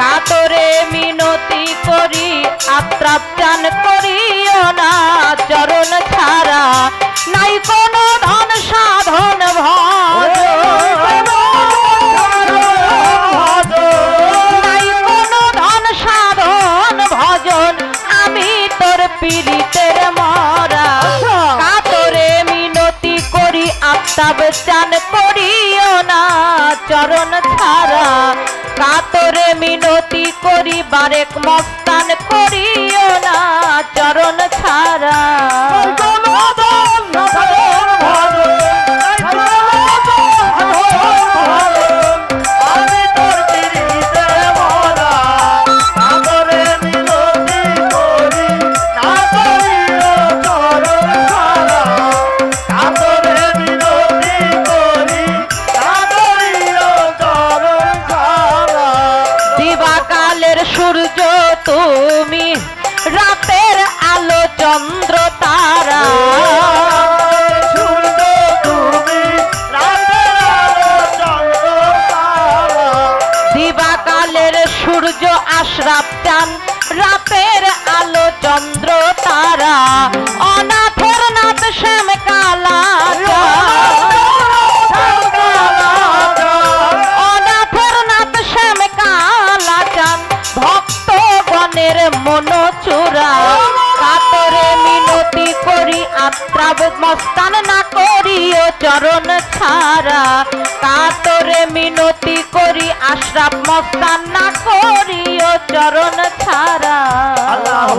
কাতরে মিনতি করি আত্রাপ্রাণ করিও না চরণ ছাড়া নাই কোনো ধন সাধন ভয় মরা। কাতরে মিনতি করি আত্মাব চান করি না চরণ ছাড়া। কাতরে মিনতি করি বারেক মস্তান করি। সূর্য তুমি রাতের আলো চন্দ্র তারা। দিবাকালের সূর্য আশ্রাপ চান রাতের আলো চন্দ্র তারা। চরণ ছাড়া কাতরে মিনতি করি আশ্রাপ মস্তান না করি ও চরণ ছাড়া। আল্লাহ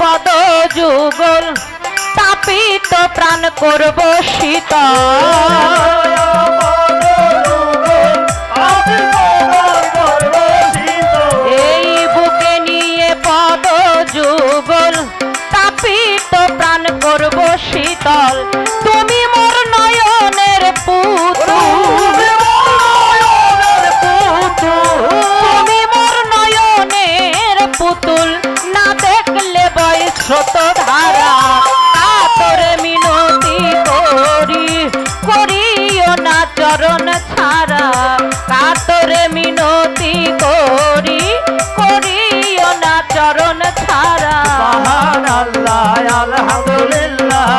পদ যুগল তাপিত প্রাণ করব শীতল। চরণ ছাড়া কাতরে মিনতি করি করিও না চরণ ছাড়া। আল্লাহ আলহামদুলিল্লাহ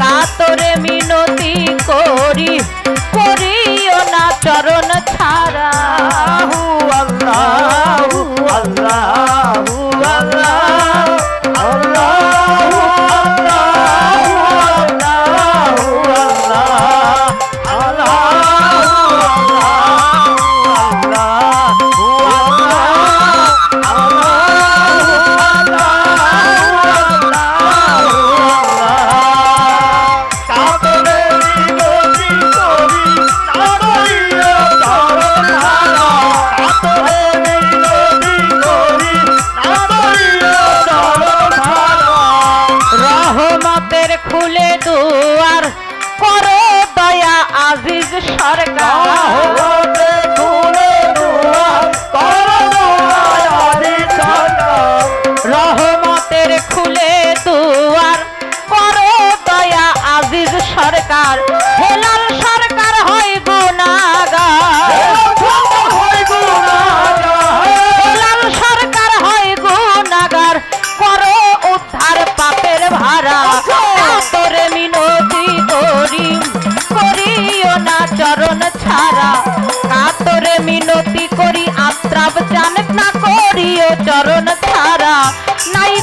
কাতরে মিনতি করি। ছাড়া কাতরে মিনতি করি আত্রাব চান না করিও চরণ ছাড়া নাই